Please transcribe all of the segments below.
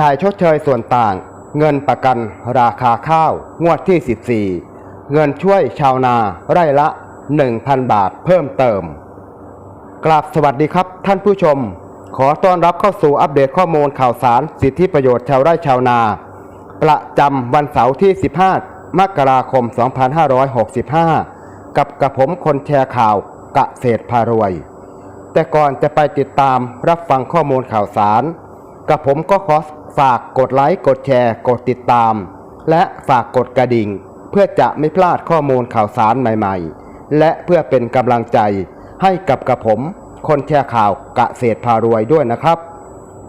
จ่ายชดเชยส่วนต่าง เงินประกันราคาข้าวงวดที่ 14 เงินช่วยชาวนาไร่ละ 1,000 บาทเพิ่มเติม กราบสวัสดีครับท่านผู้ชม ขอต้อนรับเข้าสู่อัปเดตข้อมูลข่าวสารสิทธิประโยชน์ชาวไร่ชาวนา ประจำวันเสาร์ที่ 15 มกราคม 2565 กับกระผมคนแชร์ข่าวกะเศษพารวย แต่ก่อนจะไปติดตามรับฟังข้อมูลข่าวสารกับผมก็ขอ ฝากกดไลค์กดแชร์ กดติดตาม และฝากกดกระดิ่ง เพื่อจะไม่พลาดข้อมูลข่าวสารใหม่ๆ และเพื่อเป็นกำลังใจให้กับกระผม คนแชร์ข่าวกะเศษพารวยด้วยนะครับ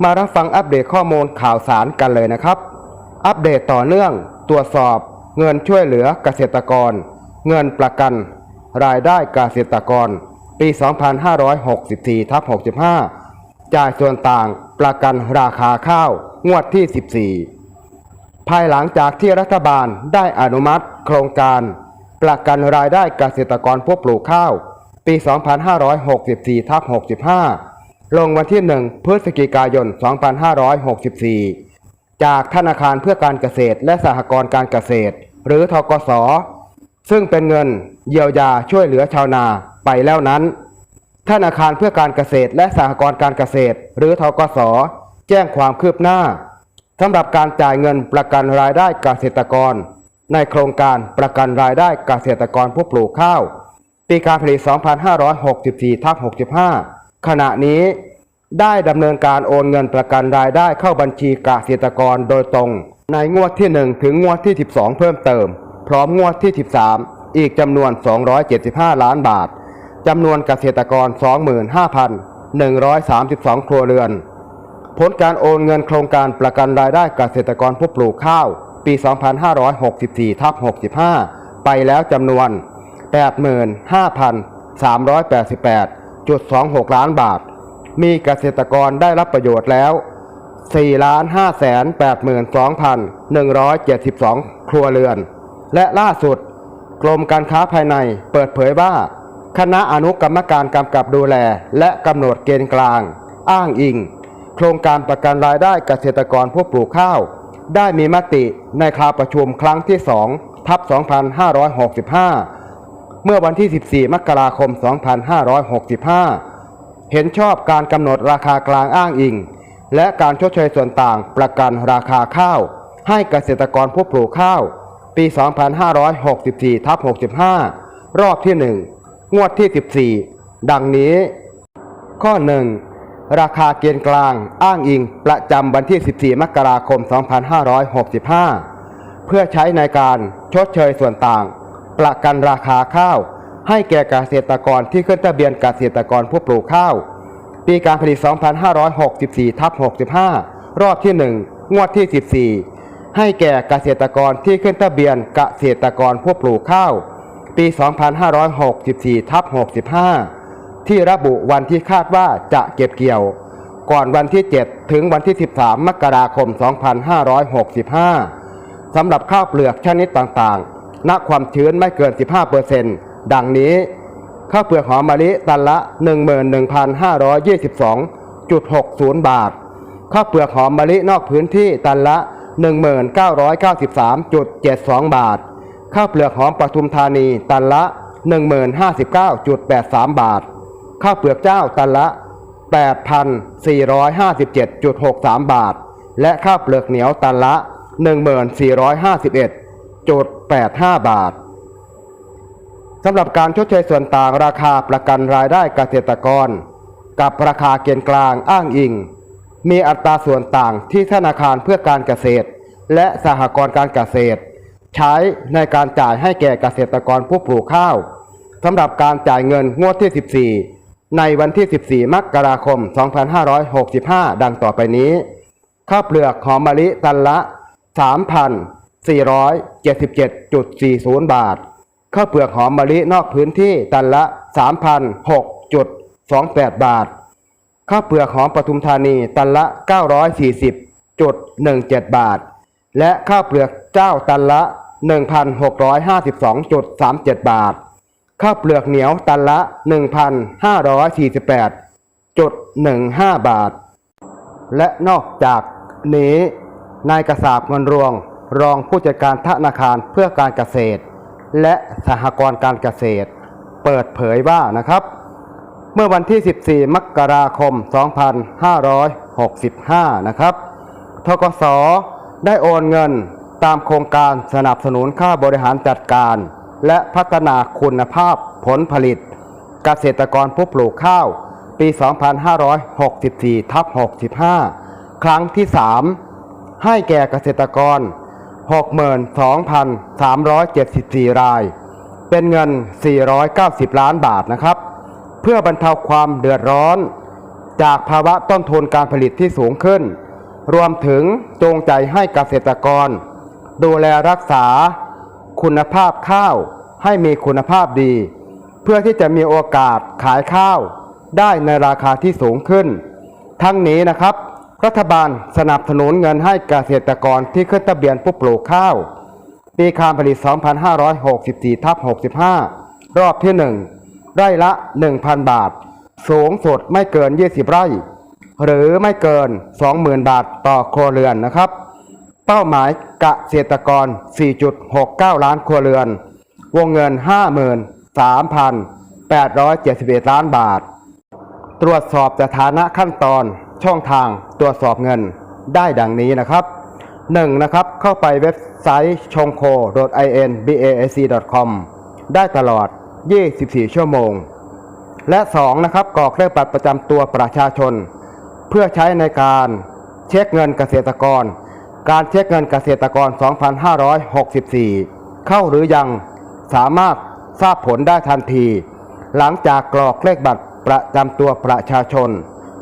มารับฟังอัปเดตข้อมูลข่าวสารกันเลยนะครับ อัปเดตต่อเนื่องตรวจสอบเงินช่วยเหลือเกษตรกร เงินประกัน รายได้เกษตรกร ปี 2564ทับ65 จ่ายส่วนต่างประกันราคาข้าว งวดที่ 14 ภายหลังจากที่รัฐบาลได้อนุมัติ โครงการ ประกันรายได้เกษตรกรผู้ปลูกข้าว ปี 2564ทับ65 ลงวันที่ 1 พฤศจิกายน 2564 จากธนาคารเพื่อการเกษตรและสหกรณ์การเกษตร หรือทกส ซึ่งเป็นเงินเยียวยาช่วยเหลือชาวนาไปแล้วนั้นธนาคารเพื่อการเกษตรและสหกรณ์การเกษตร หรือทกส แจ้งความคืบหน้า สำหรับการจ่ายเงินประกันรายได้เกษตรกร ในโครงการประกันรายได้เกษตรกรผู้ปลูกข้าว ปีการผลิต 2564ทับ65 ขณะนี้ได้ดำเนินการโอนเงินประกันรายได้เข้าบัญชีเกษตรกรโดยตรง ในงวดที่ 1 ถึงงวดที่ 12 เพิ่มเติม พร้อมงวดที่ 13 อีกจำนวน 275 ล้านบาทจำนวนเกษตรกร 25,132 ครัวเรือน ผลการโอนเงินโครงการประกันรายได้เกษตรกรผู้ปลูกข้าว ปี 2564ทับ65 ไปแล้วจำนวน 85,388.26 ล้านบาท มีเกษตรกรได้รับประโยชน์แล้ว 4,582,172 ครัวเรือน และล่าสุด กรมการค้าภายในเปิดเผยว่า คณะอนุกรรมการกำกับดูแล และกำหนดเกณฑ์กลาง อ้างอิง โครงการประกันรายได้เกษตรกรผู้ปลูกข้าว ได้มีมติในคราวประชุมครั้งที่2ทับ 2565 เมื่อวันที่ 14 มกราคม 2565 เห็นชอบการกำหนดราคากลางอ้างอิง และการชดเชยส่วนต่างประกันราคาข้าว ให้เกษตรกรผู้ปลูกข้าว ปี 2564ทับ65 รอบที่ 1 งวดที่ 14 ดังนี้ ข้อ 1 ราคาเกณฑ์กลางอ้างอิงประจำวันที่ 14 มกราคม 2565 เพื่อใช้ในการชดเชยส่วนต่าง ประกันราคาข้าว ให้แก่เกษตรกรที่ขึ้นทะเบียนเกษตรกรผู้ปลูกข้าว ปีการผลิต 2564 ทับ 65 รอบที่ 1 งวดที่ 14 ให้แก่เกษตรกรที่ขึ้นทะเบียนเกษตรกรผู้ปลูกข้าว ปี 2564 ทับ 65 ที่ระบุวันที่คาดว่าจะเก็บเกี่ยว ก่อนวันที่ 7 ถึงวันที่ 13 มกราคม 2565 สำหรับข้าวเปลือกชนิดต่างๆ ณ ความชื้นไม่เกิน 15%ดังนี้ ข้าวเปลือกหอมมะลิตันละ 11,522.60 บาท ข้าวเปลือกหอมมะลินอกพื้นที่ตันละ 1993.72 บาท ข้าวเปลือกหอมปทุมธานีตันละ 1059.83 บาท ข้าวเปลือกเจ้าตันละ 8,457.63 บาท และข้าวเปลือกเหนียวตันละ 1451.85 บาทสำหรับการชดเชยส่วนต่างราคาประกันรายได้เกษตรกร กับราคาเกณฑ์กลางอ้างอิง มีอัตราส่วนต่างที่ธนาคารเพื่อการเกษตร และสหกรณ์การเกษตร ใช้ในการจ่ายให้แก่เกษตรกรผู้ปลูกข้าวสำหรับการจ่ายเงินงวดที่ 14 ในวันที่ 14 มกราคม 2565 ดังต่อไปนี้ ข้าวเปลือกหอมมะลิตันละ 3,477.40 บาท ข้าวเปลือกหอมมะลินอกพื้นที่ตันละ 3,006.28 บาท ข้าวเปลือกหอมปทุมธานีตันละ 940.17 บาท และข้าวเปลือกเจ้าตันละ 1,652.37 บาท ข้าวเปลือกเหนียวตันละ 1,548.15 บาท และนอกจากนี้นายกษาบเงินรวง รองผู้จัดการธนาคารเพื่อการเกษตร และสหกรณ์การเกษตร เปิดเผยว่านะครับ เมื่อวันที่ 14 มกราคม 2565 นะครับทกสได้โอนเงินตามโครงการสนับสนุนค่าบริหารจัดการ และพัฒนาคุณภาพผลผลิต เกษตรกรผู้ปลูกข้าว ปี 2564ทับ65 ครั้งที่ 3 ให้แก่เกษตรกร 62,374 ราย เป็นเงิน 490 ล้านบาทนะครับ เพื่อบรรเทาความเดือดร้อน จากภาวะต้นทุนการผลิตที่สูงขึ้น รวมถึงจงใจให้เกษตรกร ดูแลรักษา คุณภาพข้าวให้มีคุณภาพดี เพื่อที่จะมีโอกาสขายข้าวได้ในราคาที่สูงขึ้น ทั้งนี้นะครับ รัฐบาลสนับสนุนเงินให้เกษตรกรที่ขึ้นทะเบียนผู้ปลูกข้าว ปีการผลิต 2564ทับ65 รอบที่ 1 ไร่ละ 1,000 บาท สูงสุดไม่เกิน 20 ไร่ หรือไม่เกิน 20,000 บาทต่อครัวเรือนนะครับ เป้าหมาย เกษตรกร 4.69 ล้านครัวเรือน วงเงิน 53,871 ล้านบาท ตรวจสอบสถานะขั้นตอนช่องทางตรวจสอบเงินได้ดังนี้นะครับ 1. นะครับ เข้าไปเว็บไซต์ชงโค .inbac.com ได้ตลอด 24 ชั่วโมง และ 2. นะครับกรอกเลขบัตรประจำตัวประชาชน เพื่อใช้ในการเช็คเงินเกษตรกร การเช็คเงินเกษตรกร 2564 เข้าหรือยังสามารถทราบผลได้ทันที หลังจากกรอกเลขบัตรประจำตัวประชาชน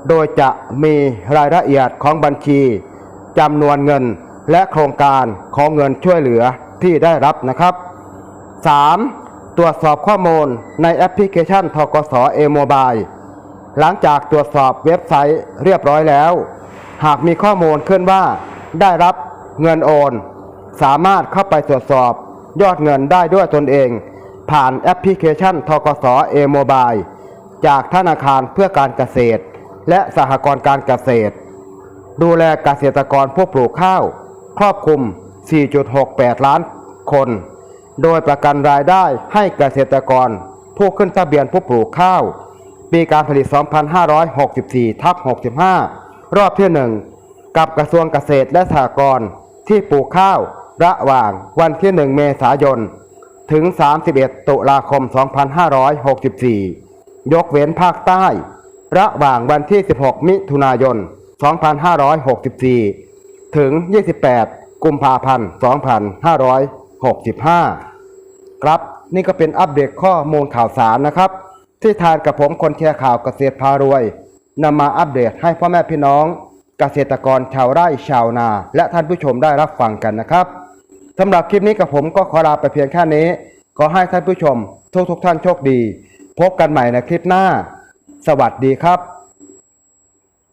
โดยจะมีรายละเอียดของบัญชีจำนวนเงินและโครงการของเงินช่วยเหลือที่ได้รับนะครับ 3. ตรวจสอบข้อมูลในแอปพลิเคชันทกสเอโมบายหลังจากตรวจสอบเว็บไซต์เรียบร้อยแล้ว หากมีข้อมูลขึ้นว่า ได้รับเงินโอน สามารถเข้าไปตรวจสอบ ยอดเงินได้ด้วยตนเอง ผ่านแอปพลิเคชันทกสเอโมบายจากธนาคารเพื่อการเกษตร และสหกรณ์การเกษตร ดูแลเกษตรกรผู้ปลูกข้าว ครอบคลุม 4.68 ล้านคน โดยประกันรายได้ให้เกษตรกร ผู้ขึ้นทะเบียนผู้ปลูกข้าว ปีการผลิต 2564 ทับ65 รอบที่ 1 กับกระทรวงเกษตรและสหกรณ์ที่ปลูกข้าวระหว่างวันที่ 1 เมษายน ถึง 31 ตุลาคม 2564 ยกเว้นภาคใต้ ระหว่างวันที่ 16 มิถุนายน 2564 ถึง 28 กุมภาพันธ์ 2565 ครับนี่ก็เป็นอัปเดตข้อมูลข่าวสารนะครับ ที่ทานกับผมคนแชร์ข่าวเกษตรพารวยนำมาอัปเดตให้พ่อแม่พี่น้อง เกษตรกรชาวไร่ชาวนา และท่านผู้ชมได้รับฟังกันนะครับสำหรับคลิปนี้กับผมก็ขอลาไปเพียงแค่นี้ ขอให้ท่านผู้ชมทุกทุกท่านโชคดี พบกันใหม่ในคลิปหน้า สวัสดีครับ